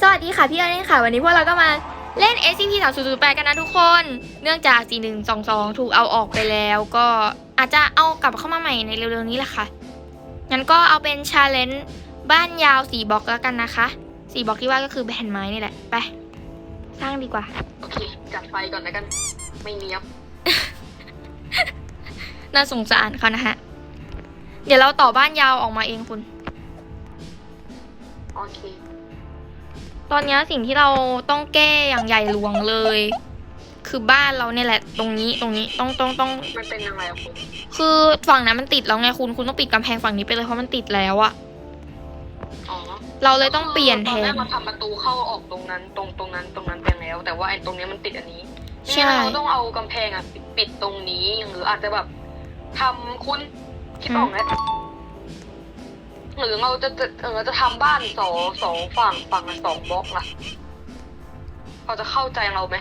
สวัสดีค่ะพี่เอิญค่ะ วันนี้พวกเราก็มาเล่น SCP 3 0 0 8กันนะทุกคน เนื่องจาก 4122 ถูกเอาออกไปแล้ว ก็อาจจะเอากลับเข้ามาใหม่ในเร็วๆนี้แหละค่ะ งั้นก็เอาเป็นชาเลนจ์บ้านยาว 4บล็อกแล้วกันนะคะ 4บล็อกที่ว่าก็คือแผ่นไม้นี่แหละ ไป สร้างดีกว่า โอเคจัดไฟก่อนแล้วกัน ไม่เนี้ยบ น่าสงสารเขานะฮะ เดี๋ยวเราต่อบ้านยาวออกมาเองคุณ โอเค ตอนนี้สิ่งที่เราต้องแก้อย่างใหญ่หลวงเลย คือบ้านเราเนี่ยแหละ ตรงนี้ตรงนี้ต้องต้องต้อง มันเป็นยังไงอะคุณ คือฝั่งนั้นมันติดแล้วไงคุณคุณต้องปิดกำแพงฝั่งนี้ไปเลยเพราะมันติดแล้วอะอ๋อเราเลยต้องเปลี่ยนแทตอนแรนกเราทำประตูเข้าออกตรงนั้น ตรงตรงนั้นตรงนั้นไปแล้ว แต่ว่าไอ้ตรงนี้มันติดอันนี้ใช่ ไม่งั้นเราต้องเอากำแพงอะปิดปิดตรงนี้หรืออาจจะแบบทำคุณคิดออกไหม หรือเราจะจะเออจะทำบ้านสองสองฝั่งฝั่งละสองบล็อกล่ะเขาจะเข้าใจเราไหม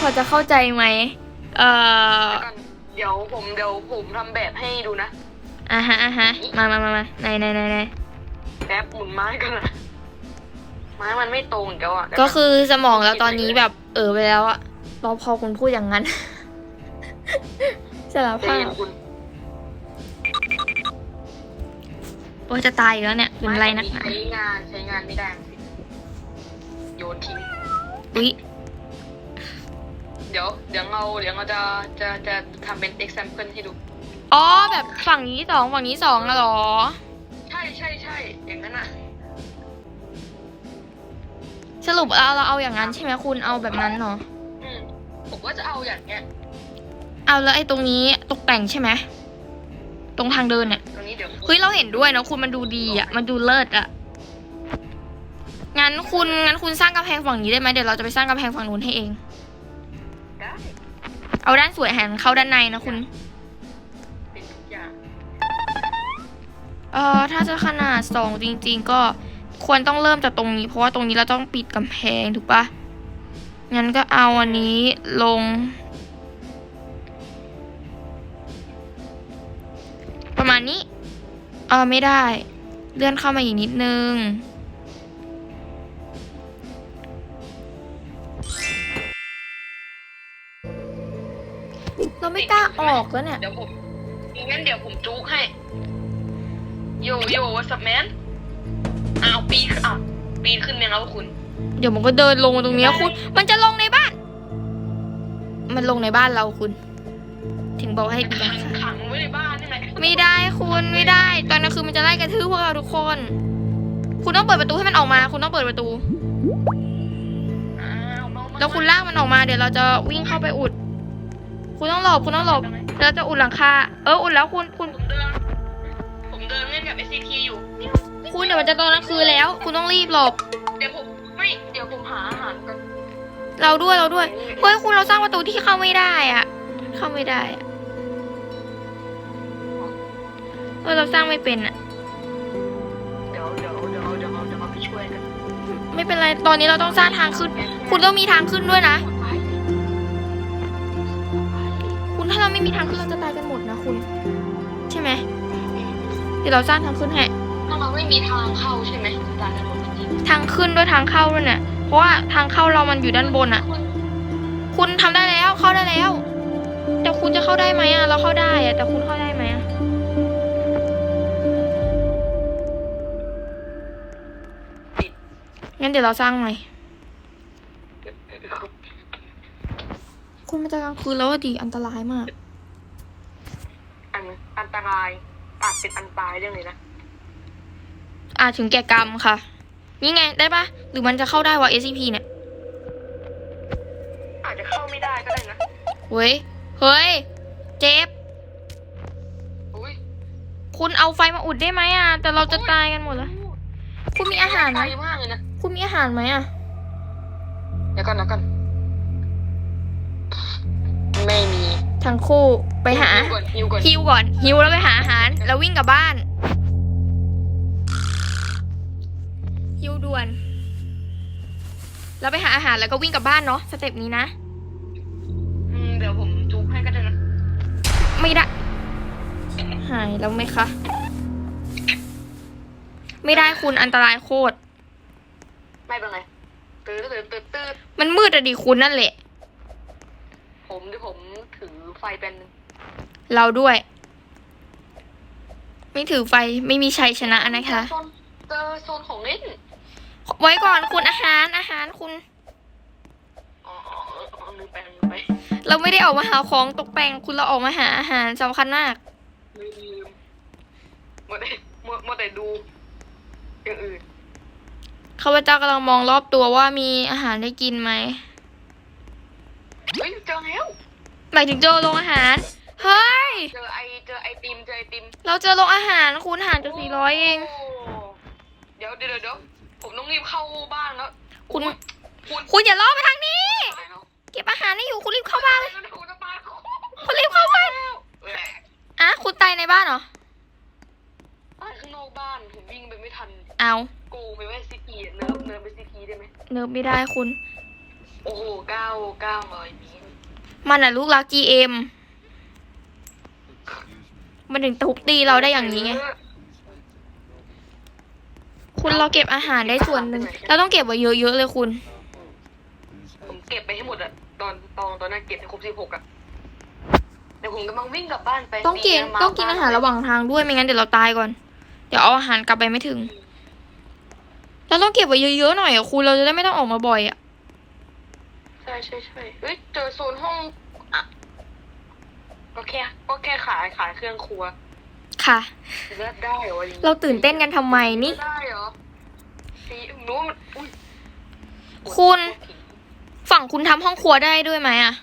พอจะเข้าใจไหมเอ่อแล้วกันเดี๋ยวผมเดี๋ยวผมทำแบบให้ดูนะอะฮะอะฮะมามามามาไหนไหนไหนไหนแป๊บหมุนไม้กันนะไม้มันไม่ตรงอีกแล้วอะก็คือสมองเราตอนนี้แบบ เออไปแล้วอะเราพอคุณพูดอย่างนั้น สารใจภาเย็พนคุณ โอ้ยจะตายอีกแล้วเนี่ยเป็นไรนักหนาใช้งานใช้งานไม่ได้โยนทิ้งอุ๊ยเดี๋ยวเดี๋ยวเราเดี๋ยวเราจะจะจะทำเป็น example ให้ดู อ๋อแบบฝั่งนี้สองฝั่งนี้สองอะเหรอ ใช่ใช่ใช่อย่างนั้นอะสรุปเราเราเอาอย่างนั้นใช่ไหมคุณเอาแบบนั้นเนาะอืมผมว่าจะเอาอย่างเงี้ย เอาแล้วไอ้ตรงนี้ตกแต่งใช่ไหม ตรงทางเดินเนี่ย ตรงนี้เดี๋ยวเฮ้ยเราเห็นด้วยนะคุณมันดูดีอะ มันดูเลิศอะ งั้นคุณงั้นคุณสร้างกำแพงฝั่งนี้ได้ไหมเดี๋ยวเราจะไปสร้างกำแพงฝั่งนู้นให้เอง ได้เอาด้านสวยหันเข้าด้านในนะคุณ เป็นทุกอย่างเออถ้าจะขนาดสองจริง ๆ ก็ควรต้องเริ่มจากตรงนี้ เพราะว่าตรงนี้เราต้องปิดกำแพงถูกปะงั้นก็เอาอันนี้ลง ประมาณนี้ เออไม่ได้ เลื่อนเข้ามาอีกนิดนึง เราไม่กล้าออกแล้วเนี่ย เดี๋ยวผมงั้นเดี๋ยวผมจุกให้ โยโย่วัสแมนอ้าวปีนอ้าวปีนขึ้นไหมครับคุณ เดี๋ยวมันก็เดินลงมาตรงเนี้ยคุณ มันจะลงในบ้าน มันลงในบ้านเราคุณ ถึงบอกให้ปีนขังขังไว้ในบ้านใช่ ไหมไม่ได้คุณไม่ได้ ตอนนั้นคือมันจะไล่กระทืบพวกเราทุกคน คุณต้องเปิดประตูให้มันออกมา คุณต้องเปิดประตูอ้าวมามาแล้วคุณลากมันออกมา เดี๋ยวเราจะวิ่งเข้าไปอุด คุณต้องหลบคุณต้องหลบเราจะอุดหลังคา เอออุดแล้วคุณคุณผมเดินผมเดินเล่นกับ SCP อยู่ คุณเดี๋ยวมันจะตอนกลางคืนแล้ว คุณต้องรีบหลบ เดี๋ยวผมไม่เดี๋ยวผมหาอาหารกันเราด้วยเราด้วย เฮ้ยคุณเราสร้างประตูที่เข้าไม่ได้อะเข้าไม่ได้อะ เออเราสร้างไม่เป็นอะเดี๋ยวเดี๋ยวเดี๋ยวเดี๋ยวเดี๋ยวเราไปช่วยกันไม่เป็นไร ตอนนี้เราต้องสร้างทางขึ้น คุณต้องมีทางขึ้นด้วยนะ คุณถ้าเราไม่มีทางขึ้นเราจะตายกันหมดนะคุณ ใช่ไหมเดี๋ยวเราสร้างทางขึ้นให้ถ้าเราไม่มีทางเข้าใช่ไหมตายกันหมดจริงทางขึ้นด้วยทางเข้าด้วยเนี่ยเพราะว่าทางเข้าเรามันอยู่ด้านบนอะคุณทำได้แล้วเข้าได้แล้ว แต่คุณจะเข้าได้ไหมอะเราเข้าได้อะแต่คุณเข้าได้ งั้นเดี๋ยวเราสร้างใหม่ คุณมันจะกลางคืนแล้วอะดิอันตรายมาก อันอันตรายอาจเป็นอันตายเรื่องเลยนะ อาจถึงแก่กรรมค่ะ นี่ไงได้ปะหรือมันจะเข้าได้วะ SCP เนี่ย อาจจะเข้าไม่ได้ก็ได้นะเฮ้ย เฮ้ย เจ็บ อุ้ยคุณเอาไฟมาอุดได้ไหมอะ แต่เราจะตายกันหมดแล้ว คุณมีอาหารไหม ไกลมากเลยนะ คุณมีอาหารไหมอะ เดี๋ยวก่อนเดี๋ยวก่อนไม่มีทั้งคู่ไปหาฮิวก่อนฮิวก่อนฮิวก่อนฮิวแล้วไปหาอาหาร แล้ววิ่งกลับบ้านฮิวด่วน แล้วไปหาอาหารแล้วก็วิ่งกลับบ้านเนาะสเต็ปนี้นะอืมเดี๋ยวผมจุกให้ก็ได้นะไม่ได้ หายแล้วไหมคะ ไม่ได้คุณอันตรายโคตร ไม่เป็นไรตื่นตื่นตื่นตื่นมันมืดอะดิคุณนั่นแหละ ผมที่ผมถือไฟเป็นเราด้วย ไม่ถือไฟไม่มีชัยชนะนะคะ โซนเจอโซนของเล่นไว้ก่อนคุณอาหารอาหารคุณ อ๋ออ๋ออ๋อลืมไปลืมไปเราไม่ได้ออกมาหาของตกแต่งคุณเราออกมาหาอาหารสำคัญมาก ลืมลืมหมดแต่หมดหมดแต่ดูอย่างอื่น ข้าพเจ้ากำลังมองรอบตัวว่ามีอาหารได้กินไหมเฮ้ยเจอแล้วหมายถึงเจอโรงอาหาร เฮ้ย เจอไอเจอไอติมเจอไอติมเราเจอโรงอาหารคุณห่างจากสี่ร้อยเองโเดี๋ยวเดี๋ยวเดี๋ยวผมต้องรีบเข้าบ้านแล้ว คุณ คุณคุณอย่าล้อไปทางนี้ตายแล้วเก็บอาหารให้อยู่คุณรีบเข้าบ้านเลยคุณจะตายคุณรีบเข้าบ้านแหละอะคุณตายในบ้านเหรอตายข้างนอกบ้านผมวิ่งไปไม่ทัน เอา โกงไปไว้ซีทีเนิร์ฟเนิร์ฟไปซีทีได้ไหมเนิร์ฟไม่ได้คุณ โอ้โหเก้าเก้าร้อยเมตรมันอะลูกรัก GM มันถึงทุบตีเราได้อย่างนี้ไง คุณเราเก็บอาหารได้ส่วนหนึ่งเราต้องเก็บไว้เยอะๆเลยคุณ ผมเก็บไปให้หมดอะตอนตอนตอนนั้นเก็บให้ครบสิบหกอะเดี๋ยวผมกำลังวิ่งกลับบ้านไปต้องกินมาต้องกินอาหารระหว่างทางด้วยไม่งั้นเดี๋ยวเราตายก่อน เดี๋ยวเอาอาหารกลับไปไม่ถึง เราต้องเก็บไว้เยอะๆหน่อยอะคุณเราจะได้ไม่ต้องออกมาบ่อยอะใช่ใช่ใช่เฮ้ยเจอโซนห้องอะก็แค่ก็แค่ขายขายเครื่องครัวค่ะ เลือกได้เหรอวะอย่างเราตื่นเต้นกันทำไมนี่ ได้เหรอสีนู้นมันอุ้ยคุณฝั่งคุณทำห้องครัวได้ด้วยไหมอะ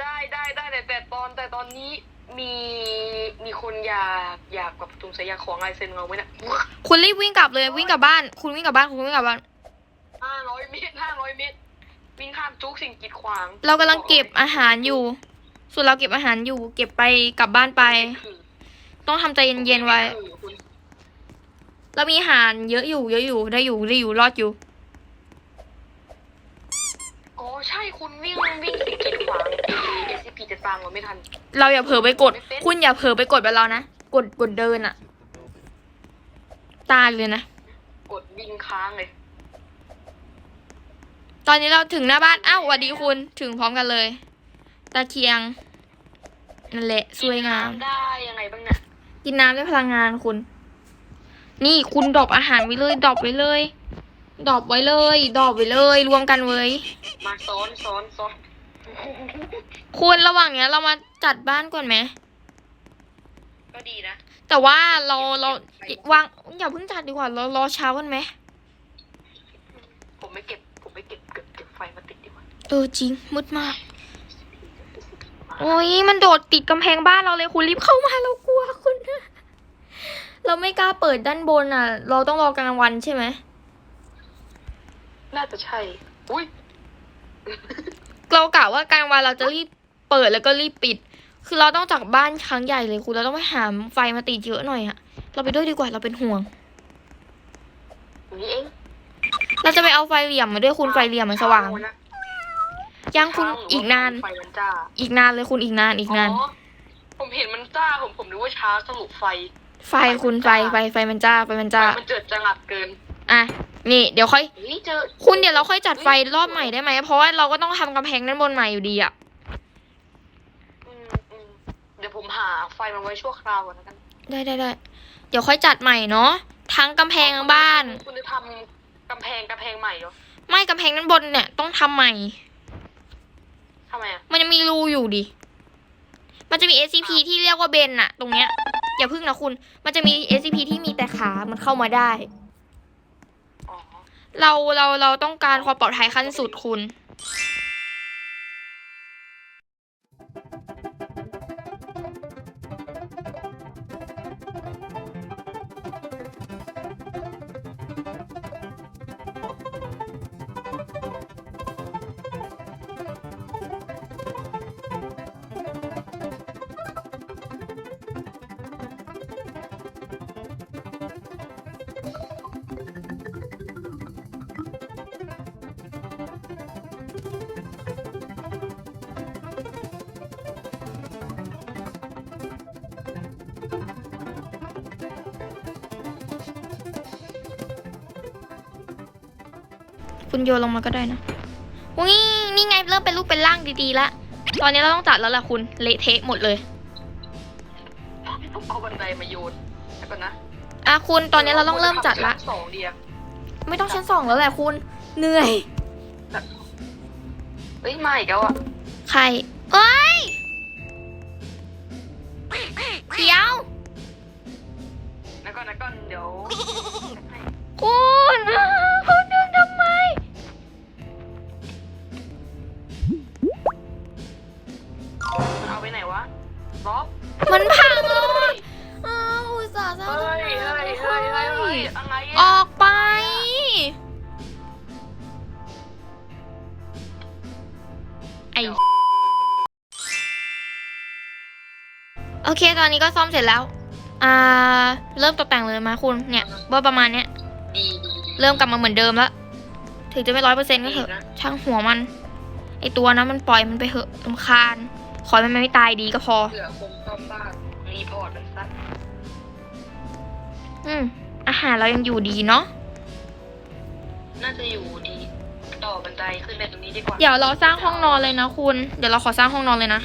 ได้ได้ได้แต่แต่ตอนแต่ตอนนี้ มีมีคนอยากอยากกับตุงสายอยากของลายเซ็นเราไว้นะคุณรีบวิ่งกลับเลยวิ่งกลับบ้าน คุณวิ่งกลับบ้านคุณวิ่งกลับบ้านห้าร้อยเมตรห้าร้อยเมตร วิ่งข้ามจุกสิ่งกีดขวาง เรากำลังเก็บอาหารอยู่ ส่วนเราเก็บอาหารอยู่ เก็บไปกลับบ้านไปคือต้องทำใจเย็นๆไว้คือคุณเรามีอาหารเยอะอยู่เยอะอยู่ได้อยู่ได้อยู่รอดอยู่อ๋อใช่คุณวิ่งวิ่งสิ่งกีดขวางเอสซีพีจะ ตามเราไม่ทัน เราอย่าเผลอไปกด คุณอย่าเผลอไปกดแบบเรานะ กดกดเดินอะตายเลยนะ กดวิ่งค้างเลย ตอนนี้เราถึงหน้าบ้าน อ้าวสวัสดีคุณถึงพร้อมกันเลย ตะเคียง นั่นแหละ สวยงามกินน้ำได้ยังไงบ้างเนี่ย กินน้ำได้พลังงานคุณ นี่คุณดรอปอาหารไว้เลยดรอปไว้เลยดรอปไว้เลยดรอปไว้เลย รวมกันไว้ มาซ้อนซ้อนซ้อน คุณระหว่างเนี้ยเรามาจัดบ้านก่อนไหม ก็ดีนะ แต่ว่าเราเราวางอย่าเพิ่งจัดดีกว่า เรารอเช้ากันไหม ผมไม่เก็บ ผมไม่เก็บเก็บเก็บไฟมาติดดีกว่า เออจริงมืดมาก โอ้ยมันโดดติดกำแพงบ้านเราเลยคุณรีบเข้ามาเรากลัวคุณเราไม่กล้าเปิดด้านบนอะ เราต้องรอกลางวันใช่ไหม น่าจะใช่ อุ้ย เรากะว่ากลางวันเราจะรีบเปิดแล้วก็รีบปิด คือเราต้องจากบ้านครั้งใหญ่เลยคุณเราต้องไปหาไฟมาติดเยอะหน่อยอะเราไปด้วยดีกว่าเราเป็นห่วงอย่างนี้เองเราจะไปเอาไฟเหลี่ยมมาด้วยคุณไฟเหลี่ยมมันสว่างเช้นะยังคุณเช้หรือีกนาน ไฟมันจ้าอีกนานเลยคุณอีกนานอีกนาน อ๋อผมเห็นมันจ้าผมผมนึกว่าเช้าสรุปไฟไฟคุณไฟไฟไฟมันจ้าไฟมันจ้ามันเจิดจังัดเกิน อะนี่เดี๋ยวค่อย เฮ้ยเจอคุณเดี๋ยวเราค่อยจัดไฟรอบใหม่ได้ไหมเพราะว่าเราก็ต้องทำกำแพงด้านบนใหม่อยู่ดีอะอืมอืมเดี๋ยวผมหาไฟมาไว้ชั่วคราวก่อนแล้วกันได้ได้ได้เดี๋ยวค่อยจัดใหม่เนาะทั้งกำแพงบ้าน คุณจะทำกำแพงกำแพงใหม่เหรอไม่กำแพงด้านบนเนี่ยต้องทำใหม่ ทำไมอะ มันจะมีรูอยู่ดิ มันจะมี SCP ที่เรียกว่าเบนอะตรงเนี้ย อย่าพึ่งนะคุณ มันจะมี SCP ที่มีแต่ขา มันเข้ามาได้อ๋อ เราเราเราต้องการความปลอดภัยขั้นสุดคุณ คุณโยนลงมาก็ได้นะอุ้ยนี่ไงเริ่มเป็นรูปเป็นร่างดีๆละ ตอนนี้เราต้องจัดแล้วล่ะคุณเละเทะหมดเลยเอาบันไดมาโยนแล้วก่อนนะอะคุณตอนนี้เราต้องเริ่มจัดละสองเดียวไม่ต้องชั้นสองแล้วแหละคุณเหนื่อยเฮ้ยมาอีกแล้วอะใครเอ้ย ไอโอเคตอนนี้ก็ซ่อมเสร็จแล้ว อ่า เริ่มตกแต่งเลยมาคุณ เนี่ยว่าประมาณเนี้ย ดีดีดีเริ่มกลับมาเหมือนเดิมแล้ว ถึงจะไม่ร้อยเปอร์เซ็นต์ก็เถอะดีนะช่างหัวมัน ไอตัวนั้นมันปล่อยมันไปเหอะลำคาญ ขอให้มันไม่ตายดีก็พอเผื่อคงซ่อมบ้านรีพอร์ตมันสั้นอืม อาหารเรายังอยู่ดีเนาะ น่าจะอยู่ดี ต่อบันไดขึ้นไปตรงนี้ดีกว่าเดี๋ยวเราสร้างห้องนอนเลยนะคุณ เดี๋ยวเราขอสร้างห้องนอนเลยนะ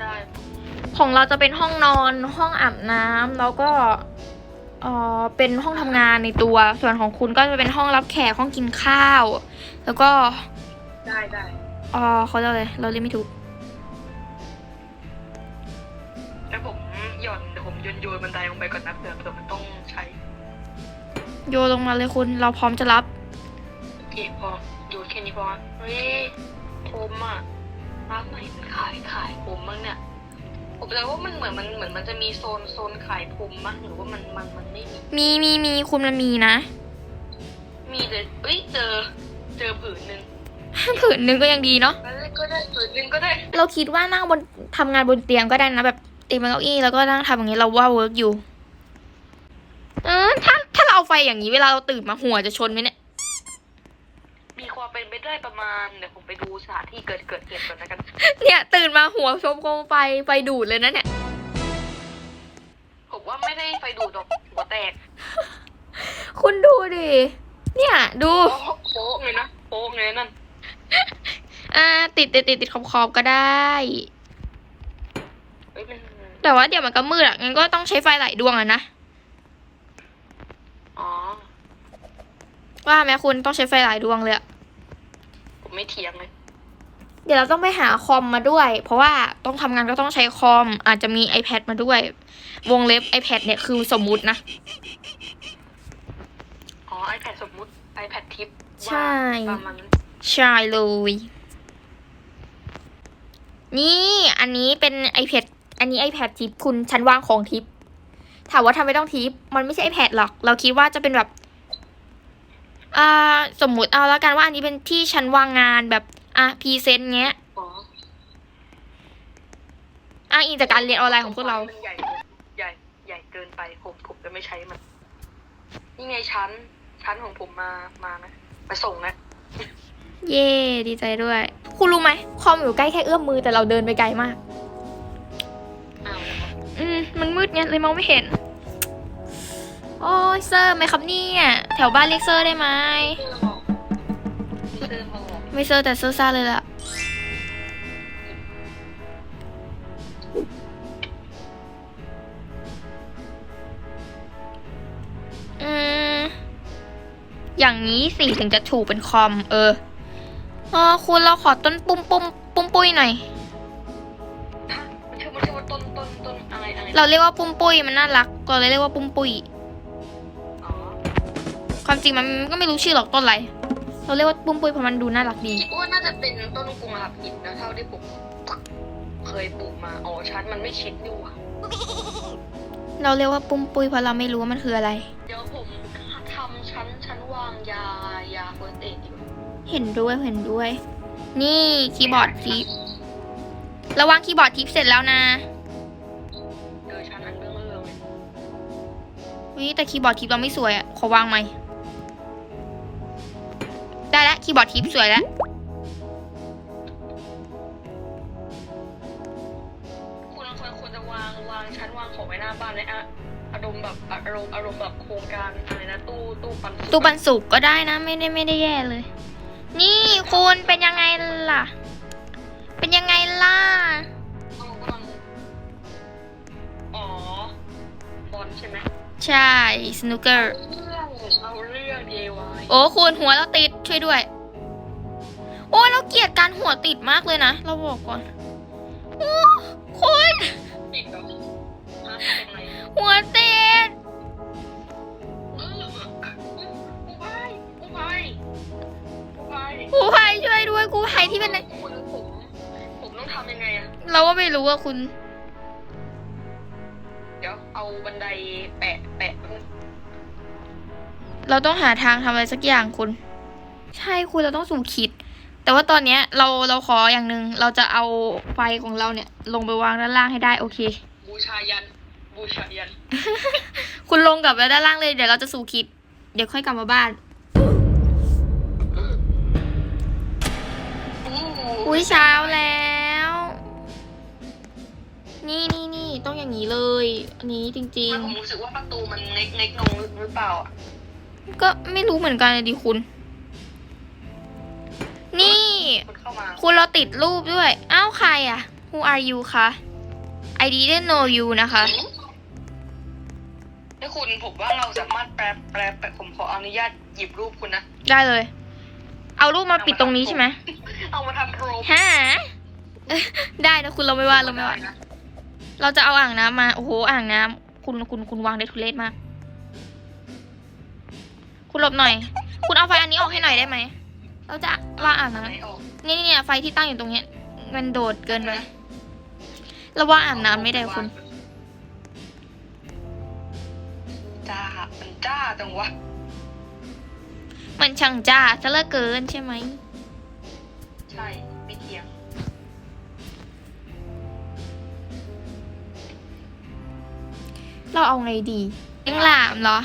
ได้ของเราจะเป็นห้องนอนห้องอาบน้ำแล้วก็เออเป็นห้องทำงานในตัว ส่วนของคุณก็จะเป็นห้องรับแขกห้องกินข้าว แล้วก็ได้ได้เออเขาเรียกอะไรเราเรียกไม่ถูกแล้วผมหย่อนเดี๋ยวผมโยนโยนบันไดลงไปก่อนนะเผื่อเผื่อมันต้องใช้ โยนลงมาเลยคุณเราพร้อมจะรับโอ เคพอโยนแค่นี้พอเฮ้ยผมอะร้านไหนมันขายขายผมบ้างเนี่ยผมเลยว่ามันเหมือนมันเหมือนมันจะมีโซนโซนขายผมมั้งหรือว่ามันมันมันไม่มีมีมีมีคุณมันมีนะ มีเลยเอ้ยเจอเจอผืนหนึ่งผืนหนึงก็ยังดีเนาะแล้วก็ได้ผืนหนึ่งก็ได้ เราคิดว่านั่งบนทำงานบนเตียงก็ได้นะแบบตีบนเก้าอี้แล้วก็นั่งทำอย่างนี้เราว่าเวิร์กอยู่ เออถ้าถ้าเราเอาไฟอย่างนี้เวลาเราตื่นมาหัวจะชนไหมเนี่ยมีความเป็น ไปได้ประมาณเดี๋ยวผมไปดูสถานที่เกิดเกิดเหตุก่อนนะกัน เนี่ย ตื่นมาหัวชมโคมไฟไฟดูดเลยนะเนี่ย ผมว่าไม่ได้ไฟดูดดอกหัวแตกคุณดูดิ เนี่ย ดู โป๊ะโป๊ะเลยนะโป๊ะเลยนั่นอ่า ติดติดติดติดขอบขอบๆก็ได้ เอ้ยมันแต่ว่าเดี๋ยวมันก็มืดอะ งั้นก็ต้องใช้ไฟหลายดวงอะนะ อ๋อ ว่าไหมคุณต้องใช้ไฟหลายดวงเลยอะ ผมไม่เถียงเลย เดี๋ยวเราต้องไปหาคอมมาด้วย เพราะว่าต้องทำงานก็ต้องใช้คอม อาจจะมี iPad มาด้วย วงเล็บ iPad เนี่ยคือสมมุตินะ อ๋อ iPad สมมุติ iPad ทิปใช่ ประมาณนั้นใช่เลย นี่อันนี้เป็น iPad อันนี้ iPad ทิปคุณชั้นวางของทิป ถามว่าทำไมต้องทิป มันไม่ใช่ iPad หรอก เราคิดว่าจะเป็นแบบ อ่าสมมุติเอาแล้วกันว่าอันนี้เป็นที่ชั้นวางงานแบบอะพรีเซนต์เงี้ยอ๋ออ้างอิงจากการเรียนออนไลน์ของพวกเรา มันใหญ่เกินใหญ่ใหญ่เกินไปผมผมจะไม่ใช้มัน นี่ไงชั้น ชั้นของผมมามานะมาส่งนะเย่ดีใจด้วย คุณรู้ไหมคอมอยู่ใกล้แค่เอื้อมมือแต่เราเดินไปไกลมาก อ้าว อืม มันมืดไงเลยมองไม่เห็น โอ้ยเซอร์ไหมครับเนี่ยแถวบ้านเรียกเซอร์ได้ไหมเสื้อบอกเสื้อบอกไม่เซอร์แต่เซอร์ซ่าเลยล่ะอืมอย่างนี้สิถึงจะถูกเป็นคอม เออเออคุณเราขอต้นปุ้มปุ้มปุ้มปุ้ยหน่อยฮะมันชื่อมันชื่อว่าต้นต้นต้นอะไรอะไรเราเรียกว่าปุ้มปุ้ยมันน่ารักก็เลยเรียกว่าปุ้มปุ้ยอ๋อ ความจริงมันก็ไม่รู้ชื่อหรอกต้นอะไร เราเรียกว่าปุ้มปุ้ยเพราะมันดูน่ารักดี คิดว่าน่าจะเป็นต้นกรุงรับหินนะเท่าที่ผมเคยปลูกมา อ๋อชั้นมันไม่ชิดนี่หว่าเราเรียกว่าปุ้มปุ้ยเพราะเราไม่รู้ว่ามันคืออะไร เดี๋ยวผมทำชั้นชั้นวางยายาเฟิร์สเอดอยู่เห็นด้วยเห็นด้วย นี่คีย์บอร์ดทิประวังคีย์บอร์ดทิปเสร็จแล้วนะเจอชั้นอันเรื่องเรื่องเลยวิแต่คีย์บอร์ดทิปเราไม่สวยอะขอวางใหม่ ได้แล้วคีย์บอร์ดทิปสวยแล้วคุณควรควรจะวางวางชั้นวางของไว้หน้าบ้านเลยอะอะดมณ์แบบอารมณ์อารมณ์แบบโครงการอะไรนะตู้ตู้ปันสุกตู้ปันสุกก็ได้นะ ไม่ได้ไม่ได้แย่เลย นี่คุณเป็นยังไงล่ะ เป็นยังไงล่ะเอากำลังอ๋อบอลใช่ไหม ใช่สนุกเกอร์เรื่องเอาเรื่อง DIY โอ้คุณหัวเราติดช่วยด้วย โอ้ยเราเกลียดการหัวติดมากเลยนะ เราบอกก่อนโอ้คุณติดเหรอฮะเป็นไงหัวติดเออกูไปกูไปกูไปกูภัยช่วยด้วยกูภัยที่เป็น คุณผมผมต้องทำยังไงอะ เราก็ไม่รู้ว่าคุณ เดี๋ยวเอาบันไดแปะแปะเราต้องหาทางทำอะไรสักอย่างคุณ ใช่คุณเราต้องสู่คิด แต่ว่าตอนเนี้ยเราเราขออย่างหนึ่งเราจะเอาไฟของเราเนี่ย ลงไปวางด้านล่างให้ได้โอเค บูชายัน บูชายัน คุณลงกลับไปด้านล่างเลยเดี๋ยวเราจะสู่คิด เดี๋ยวค่อยกลับมาบ้านอุ้ยเช้าแล้ว นี่นี่นี่ต้องอย่างนี้เลย อันนี้จริง มันผมรู้สึกว่าประตูมันเล็กเล็กลงหรือเปล่าอะๆ ก็ไม่รู้เหมือนกันเลยดิคุณ นี่คุณเข้ามาคุณเราติดรูปด้วย อ้าวใครอะ Who are you คะ I didn't know you นะคะนี่คุณผมว่าเราสามารถแปลแปลแปลผมขออนุญาตหยิบรูปคุณนะ ได้เลย เอารูปมาปิดตรงนี้ใช่ไหมเอามาทำโปรฮะได้นะคุณเราไม่ว่าเราไม่ว่า นะ เราจะเอาอ่างน้ำมา โอ้โห อ่างน้ำคุณคุณคุณวางได้ทุเรศมาก คุณหลบหน่อย คุณเอาไฟอันนี้ออกให้หน่อยได้ไหม เราจะวางอ่างน้ไหนออกำนี่เนี่ยไฟที่ตั้งอยู่ตรงเนี้ย มันโดดเกินไปเราวางอ่างน้ำไม่ได้คุณจ้ามันจ้าจังวะ มันช่างจ้าซะเหลือเกินใช่ไหม ใช่ เราเอาไงดีเลี้ยงหลามเหรอ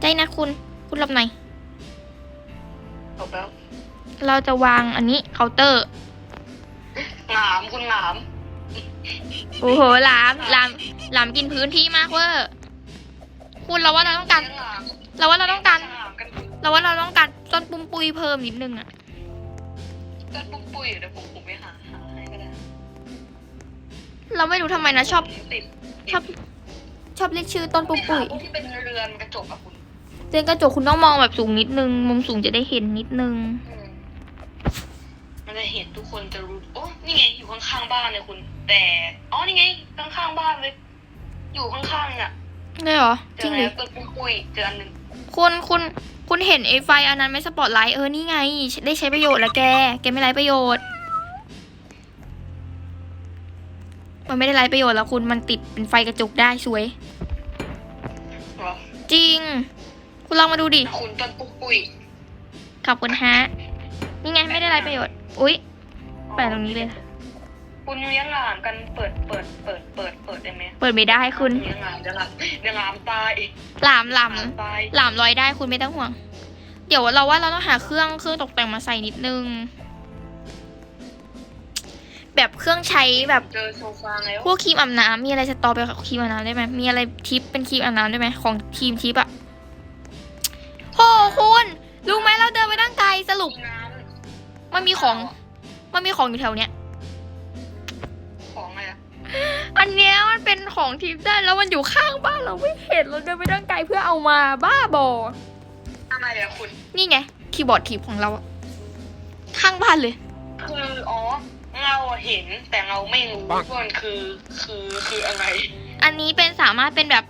ได้นะคุณ คุณหลบหน่อย จบแล้วเราจะวางอันนี้เคาน์เตอร์ หนามคุณหนามโอ้โหหลามหลามหลามกินพื้นที่มากเวอร์คุณเราว่าเราต้องการ เลี้ยงหนามเราว่าเราต้องการหนามกันเราว่าเราต้องการต้นปุ้มปุยเพิ่มนิดนึงอะต้นปุ้มปุ้ยเดี๋ยวผมผมไปหาหาให้ก็ได้เราไม่รู้ทำไมนะชอบติดชอบช อบเรียกชื่อต้นปุ้มปุยไปหาพวกที่เป็นเรือนกระจกอะคุณเรือนกระจกคุณต้องมองแบบสูงนิดนึง มุมสูงจะได้เห็นนิดนึง อืมมันจะเห็นทุกคนจะรู้โอ้นี่ไงอยู่ข้างๆบ้านเลยคุณ แต่อ๋อนี่ไงข้างๆบ้านเลยอยู่ข้างๆเนี่ยได้เหรอ เจจริองหแล้รืวอต้นปุ้มปุ้ยเจออันหนึ่งคุณคุณคุณเห็นไอ้ไฟอันนั้นไหมสปอตไลท์เออนี่ไง ได้ใช้ประโยชน์แล้วแก แกไม่ไรประโยชน์ มันไม่ได้ไรประโยชน์แล้วคุณมันติดเป็นไฟกระจกได้สวยเหรอ จริง คุณลองมาดูดิ คุณต้นปุ้มปุ้ยขอบคุณฮะ นี่ไงไม่ได้ไรประโยชน์ อุ๊ย แปะตรงนี้เลยนะคุณเลี้ยงหลามกันเปิดเปิดเปิดเปิดเปิดได้ไหมเปิดไม่ได้คุณ เลี้ยงหลามเลี้ยงหลามเลี้ยงหลามตายหลามหลามตายหลามลอยได้คุณไม่ต้องห่วง เดี๋ยวเราว่าเราต้องหาเครื่องเครื่องตกแต่งมาใส่นิดนึง แบบเครื่องใช้แบบเจอโซฟาแล้วพวกครีมอาบน้ำมีอะไรสตอไปกับครีมอาบน้ำได้ไหมมีอะไรทิปเป็นครีมอาบน้ำได้ไหมของทีมทิปอะโหคุณรู้ไหมเราเดินไปตั้งไกลสรุป น้มันมีของ มันมีของอยู่แถวเนี้ยำของอะไรอะอันเนี้ยมันเป็นของทิปได้แล้วมันอยู่ข้างบ้านเราไม่เห็นเราเดินไปตั้งไกลเพื่อเอามาบ้าบออะไรอะคุณ นี่ไงคีย์บอร์ดทิปของเราอะข้างบ้านเลย คืออ๋อ เงาเห็นแต่เงาไม่รู้ว่ามันคือคือคืออะไร อันนี้เป็นสามารถเป็นแบบ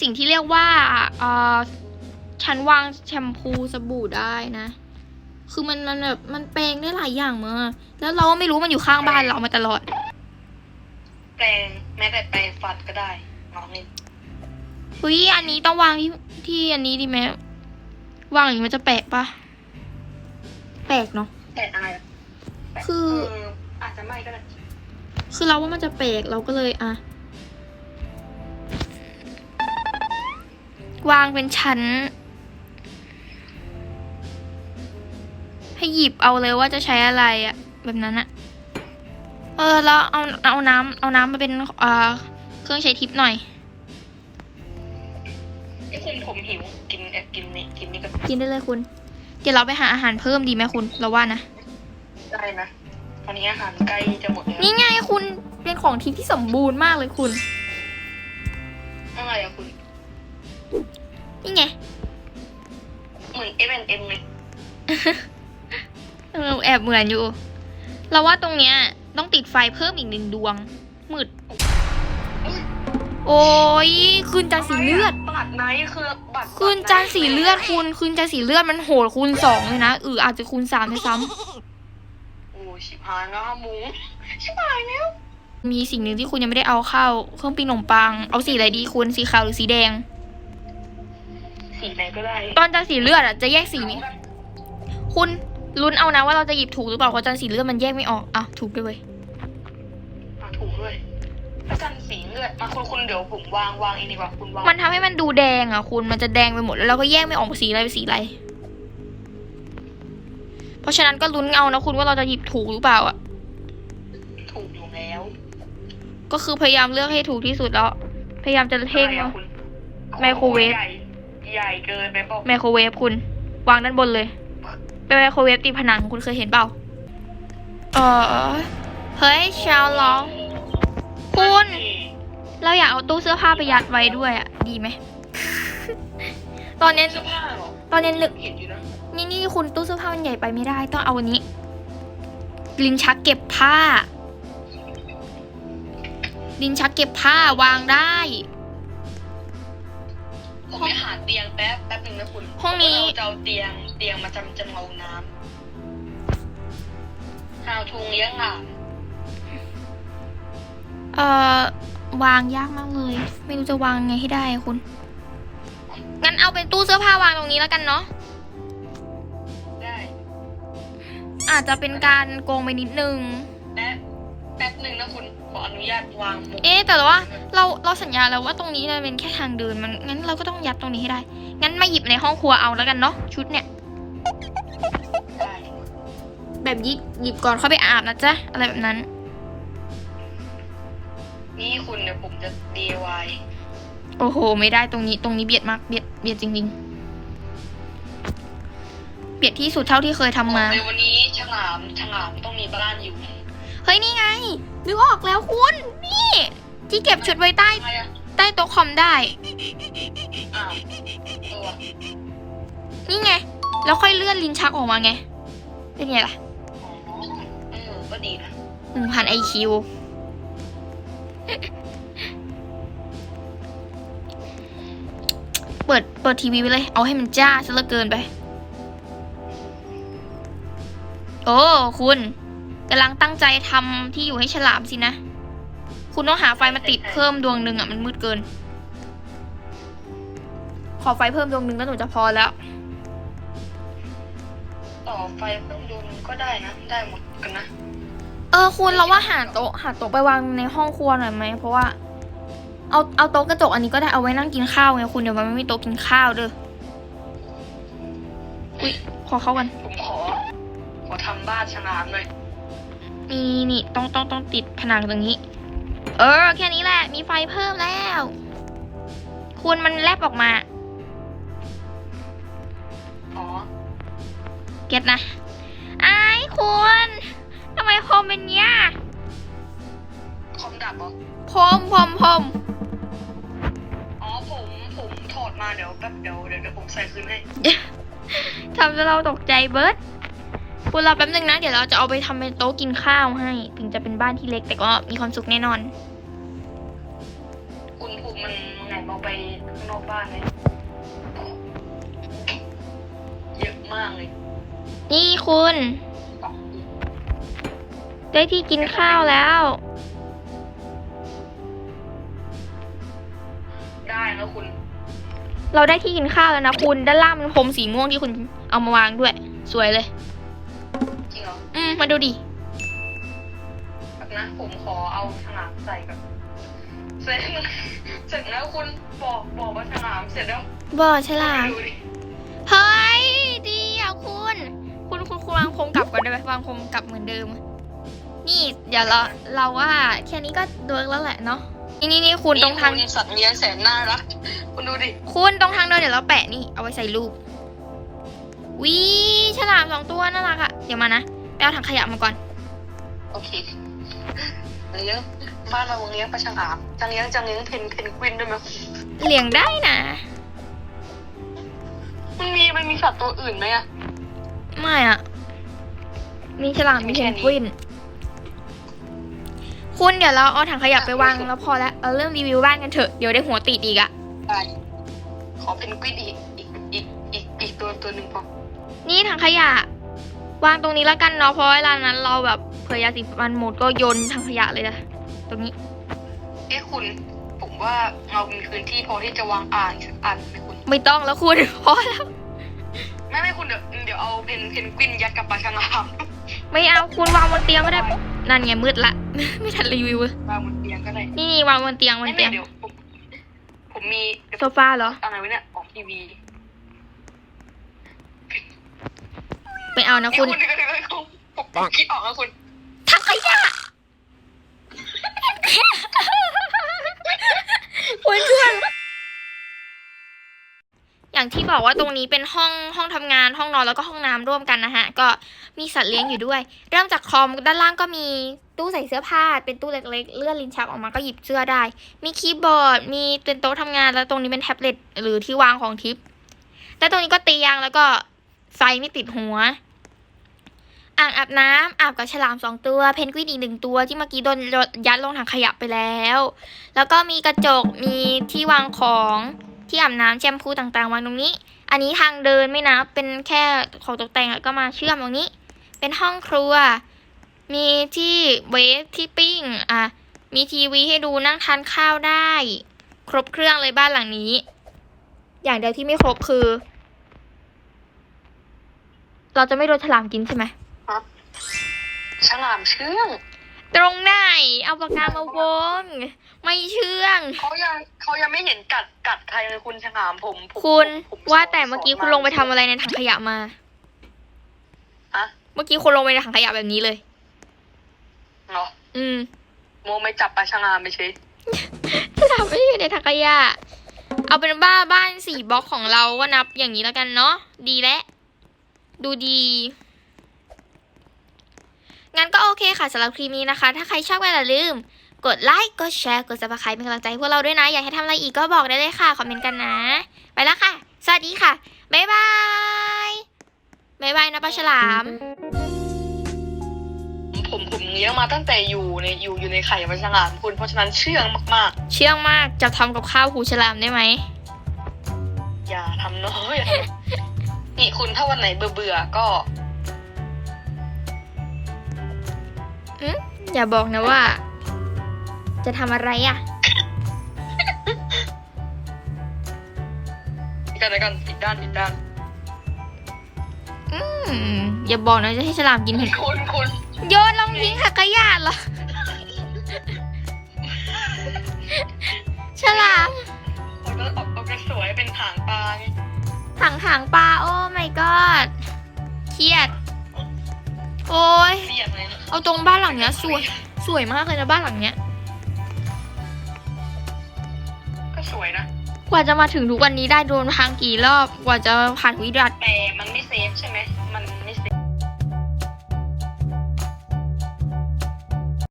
สิ่งที่เรียกว่าเอ่อชั้นวางแชมพูสบู่ได้นะ คือมันมันแบบมันแปลงได้หลายอย่างมากแล้วเราก็ไม่รู้มันอยู่ข้างบ้านเรามาตลอด แปลงแม้แต่แปลงฟันก็ได้น้องนี่เฮ้ยอันนี้ต้องวางที่ที่อันนี้ดีไหมวางอย่างนี้มันจะแปลกปะแปลกเนาะแต่อะไรอะแปลกคือเอาจจะไม่ก็ได้คือเราว่ามันจะแปลกเราก็เลยอะ วางเป็นชั้น ให้หยิบเอาเลยว่าจะใช้อะไรอะแบบนั้นอะเออแล้วเอาเอาน้ำเอาน้ำมาเป็นอ่าเครื่องใช้ทิปหน่อยคุณผมหิวกินเอ่อกินนี่กินนี่ก็กินได้เลยคุณ เดี๋ยวเราไปหาอาหารเพิ่มดีไหมคุณ เราว่านะ ได้นะต อนนี้อาหารใกล้จะหมดแล้วนี่ไงคุณเป็นของทิพย์ที่สมบูรณ์มากเลยคุณ อะไรอะคุณ นี่ไง เหมือน M M เลยเออแอบเหมือนอยู่ เราว่าตรงเนี้ย ต้องติดไฟเพิ่มอีกหนึ่งดวง มืด โอ้ยคืนจานสีเลือด บัตรไนท์คือบัตรคืนจานสีเลือดคุณ คืนจานสีเลือดมันโหดคูณสองเลยนะเอออาจจะคูณสามด้วยซ้โอ้ ชิบหายแล้วหมูชิบหายแล้วำมีสิ่งหนึ่งที่คุณยังไม่ได้เอาเข้า เครื่องปิ้งขนมปัง เอาสีอะไรดีคุณสีขาวหรือสีแดง สีไหนก็ได้ตอนจานสีเลือดอะจะแยกสีนี้คุณลุ้นเอานะว่าเราจะหยิบถูกหรือเปล่าเพราะจานสีเลือดมันแยกไม่ออกอะถูกด้วยเวยอะถูกด้วยแล้วกันสีเลือดอะคุณคุณเดี๋ยวผมวางวางเองดีกว่าคุณวางมันทำให้มันดูแดงอะคุณมันจะแดงไปหมดแล้วเราก็แยกไม่ออกว่าสีอะไรเป็นสีอะไร เพราะฉะนั้นก็ลุ้นเอานะคุณว่าเราจะหยิบถูกหรือเปล่าอะ ถูกอยู่แล้ว ก็คือพยายามเลือกให้ถูกที่สุดแล้ว พยายามจะเพ่งอะไรอะเนาะคุณไมโครเวฟใหญ่ใหญ่เกินไปเปล่าไมโครเวฟคุณ วางด้านบนเลยเป็นไมโครเวฟติดผนังคุณเคยเห็นเปล่า เออเฮ้ยชาวร้อง คุณ เราอยากเอาตู้เสื้อผ้าไปยัดไว้ด้วยอะ ดีไหม ตอนเนี้ยเสื้อผ้าเหรอตอนเนี้ยนึกเห็นอยู่นะ นี่นี่คุณตู้เสื้อผ้ามันใหญ่ไปไม่ได้ต้องเอาอันนี้ ลิ้นชักเก็บผ้า ลิ้นชักเก็บผ้าวางได้ ผมไปหาเตียงแป๊บแป๊บหนึ่งนะคุณห้องนี้ เราจะเอาเตียงเตียงมาจำจำเอาน้ำหาวทุงเลี้ยงหลานเอ่อวางยากมากเลย ไม่รู้จะวางไงให้ได้อะคุณ งั้นเอาเป็นตู้เสื้อผ้าวางตรงนี้แล้วกันเนาะ อาจจะเป็นการโกงไปนิดนึงแป๊บแป๊บหนึ่งนะคุณขออนุญาตวางมุกเอ๊ะแต่ว่าเราเราสัญญาแล้วว่าตรงนี้มันเป็นแค่ทางเดินมันงั้นเราก็ต้องยัดตรงนี้ให้ได้ งั้นมาหยิบในห้องครัวเอาแล้วกันเนาะชุดเนี่ย ได้แบบหยิบหยิบก่อนเข้าไปอาบนะจ๊ะอะไรแบบนั้น นี่คุณเดี๋ยวผมจะ DIY โอ้โห ไม่ได้ตรงนี้ตรงนี้เบียดมากเบียดเบียดจริงๆ เบียดที่สุดเท่าที่เคยทำมา ในวันนี้ฉ ลามฉลามต้องมีบ้านอยู่เฮ้ยนี่ไงนึกออกแล้วคุณ นี่ ที่เก็บชุดไว้ใต้ อะไรอะใต้โต๊ะคอมได้ อ้าวตัวนี่ไง แล้วค่อยเลื่อนลิ้นชักออกมาไง เป็นไงล่ะอ๋อเออก็ดีนะหนึ่งพันไอคิวเปิดเปิดทีวีไปเลย เอาให้มันจ้าซะเหลือเกินไป โอ้คุณกำลังตั้งใจทำที่อยู่ให้ฉลามสินะ คุณต้องหาไฟมาติดเพิ่มดวงหนึ่งอะมันมืดเกิน ขอไฟเพิ่มดวงหนึ่งก็หนูจะพอแล้ว ต่อไฟเครื่องดูมันก็ได้นะ ได้หมดกันนะ เออคุณเราว่าหาโต๊ะหาโต๊ะไปวางในห้องครัวหน่อยไหมเพราะว่า เอาเอาโต๊ะกระจกอันนี้ก็ได้เอาไว้นั่งกินข้าวไงคุณเดี๋ยวมันไม่มีโต๊ะกินข้าวเด้ออุ้ยขอเข้ากันผม ขอขอทำบ้านฉลามหน่อยนี่นี่ต้องต้องต้องติดผนังตรงนี้ เออ แค่นี้แหละ มีไฟเพิ่มแล้ว คุณมันแลบออกมา อ๋อ เก็ตนะไอ้ายคุณทำไมคอมเป็นเนี้ยคอมดับเหรอพรมพรมพรมอ๋อผมผมถอดมาเดี๋ยวแป๊บเดี๋ยวเดี๋ยวเดี๋ยวผมใส่คืนให้ทำให้เราตกใจเบิร์ด คุณรอแป๊บนึงนะ เดี๋ยวเราจะเอาไปทำเป็นโต๊ะกินข้าวให้ ถึงจะเป็นบ้านที่เล็กแต่ก็มีความสุขแน่นอนคุณผมมันไงเราไปข้างนอกบ้านเลยเยอะมากเลยนี่คุณ ได้ที่กินข้าวแล้ว ได้นะคุณ เราได้ที่กินข้าวแล้วนะคุณ ด้านล่างมันพรมสีม่วงที่คุณเอามาวางด้วย สวยเลยจริงเหร ออืมมาดูดิ แบบนะผมขอเอาฉลามใส่กับเสร็จเสร็จแล้วคุณบอกบอกว่าฉลามเสร็จแล้วบ่อฉลาม ดูดิเฮ้ยดีอะคุณ คุณคุณคุณวางพรมกลับก่อนได้ไหมวางพรมกลับเหมือนเดิม นี่ เดี๋ยวเราเราว่าแค่นี้ก็เวิร์กแล้วแหละเนาะนี่นี่นี่คุณตรงทาง นี่สัตว์เลี้ยงแสนน่ารักคุณดูดิคุณตรงทางเดินเดี๋ยวเราแปะนี่เอาไว้ใส่รูปวิฉลามสองตัวน่ารักอะเดี๋ยวมานะไป เอาถังขยะมาก่อน โอเคเลี้ยงบ้านเราเลี้ยงปลาฉลามจังเลี้ยงจังเลี้ยงเพนเพนกวินด้วยไหมเลี้ยงได้นะมันมีมันมีสัตว์ตัวอื่นไหมอะไม่อะมีฉลามมีมีแค่เพนนี้กวิน คุณเดี๋ยวเราเอาถังขยะไปวางแล้วพอแล้วเราเริ่มรีวิวบ้านกันเถอะเดี๋ยวได้หัวติดอีกอะได้ขอเพนกวินอีกอีกอีกอีกอีกตัวตัวหนึ่งพอนี่ถังขยะ วางตรงนี้แล้วกันเนาะเพราะเวลานั้น เราแบบเผื่อยาสีฟันหมดก็โยนถังขยะเลยนะตรงนี้ เอ้คุณ ผมว่าเรามีพื้นที่พอที่จะวางอ่างอีกสักอันไหมคุณ ไม่ต้องแล้วคุณพอแล้วไม่ไม่คุณเดี๋ยวเดี๋ยวเอาเพนเพนกวินยัดกับปลาฉลามไม่เอาคุณวางบนเตียงก็ได้นั่นไงมืดละ ไม่ทันรีวิวเลยวางบนเตียงก็ได้นี่นี่วางบนเตียงบไม่นไม่เตียงเดี๋ยวผมผมมีเดี๋ยวโซฟาเหรออะไรวะเนี่ยออกทีวี ไปเอานะคุคุณ เดี๋ยวเดี๋ยวเดี๋ยวผมคิดออกแล้วคุณถังขยะคุณเชื่ออย่างที่บอกว่าตรงนี้เป็นห้องห้องทำงานห้องนอนแล้วก็ห้องน้ำร่วมกันนะฮะ ก็มีสัตว์เลี้ยงอยู่ด้วย เริ่มจากคอมด้านล่างก็มีตู้ใส่เสื้อผ้า เป็นตู้เล็กๆ เลื่อนลิ้นชักออกมาก็หยิบเสื้อได้ มีคีย์บอร์ด มีเป็นโต๊ะทำงานแล้วตรงนี้เป็นแท็บเล็ตหรือที่วางของทิป แล้วตรงนี้ก็เตียงแล้วก็ ไฟไม่ติดหัว อ่างอาบน้ำอาบกับฉลามสองตัว เพนกวินอีกหนึ่งตัวที่เมื่อกี้โดนยัดลงถังขยะไปแล้ว แล้วก็มีกระจกมีที่วางของที่อาบน้ำแชมพูต่างๆวางตรงนี้ อันนี้ทางเดินไม่นับเป็นแค่ของตกแต่งแล้วก็มาเชื่อมตรงนี้ เป็นห้องครัว มีที่เวฟที่ปิ้งอะมีทีวีให้ดูนั่งทานข้าวได้ ครบเครื่องเลยบ้านหลังนี้ อย่างเดียวที่ไม่ครบคือ เราจะไม่โดนฉลามกินใช่ไหมฉลามเชื่อง ตรงไหน เอาปากกามาวง ไม่เชื่อง เขายังเขายังไม่เห็นกัดกัดใครเลยคุณฉลามผมผมคุณผมผมว่าแต่เมื่อกี้สนคุณลงไปทำอะไรในถังขยะมา อะเมื่อกี้คุณลงไปในถังขยะแบบนี้เลย เหรออืมโมไม่จับปลาฉลามไปเฉยฉลามไม่ได้อยู่ในถังขยะ เอาเป็นบ้าบ้านสี่บล็อกของเราก็นับอย่างนี้แล้วกันเนาะ ดีแล้ว ดูดีงั้นก็โอเคค่ะสำหรับคลิปนี้นะคะ ถ้าใครชอบก็อย่าลืม กดไลค์กดแชร์กด subscribe เป็นกำลังใจให้พวกเราด้วยนะ อยากให้ทำอะไรอีกก็บอกได้เลยค่ะ คอมเมนต์กันนะ ไปแล้วค่ะ สวัสดีค่ะ บ๊ายบายบ๊ายบายนะปลาฉลาม ผมผมเลี้ยงมาตั้งแต่อยู่ในอยู่อยู่ในไข่ปลาฉลามคุณ เพราะฉะนั้นเชื่องมากเชื่องมากจะทำกับข้าวหูฉลามได้ไหมๆ อย่าทำน้อยอย่าทำ นี่คุณถ้าวันไหนเบื่อเบื่อๆก็อย่าบอกนะว่า จะทำอะไรอะกันแล้วกันติดด้านติดด้านอืมอย่าบอกนะจะให้ฉลามกินเห็ดคุณคุณโยนลงทิ้งถังขยะเหรอ ฉลามเอาก็เอาเอาก็สวยเป็นหางปลาไง ถังหางปลาโอ้ my god เครียด โอ้ยเรียกเลยเอาตรงบ้านหลังเนี้ยสวยสวยมากเลยนะบ้านหลังเนี้ย ก็สวยนะกว่าจะมาถึงทุกวันนี้ได้โดนทางกี่รอบ กว่าจะผ่านวิดัดแต่มันไม่เซฟใช่ไหมมัน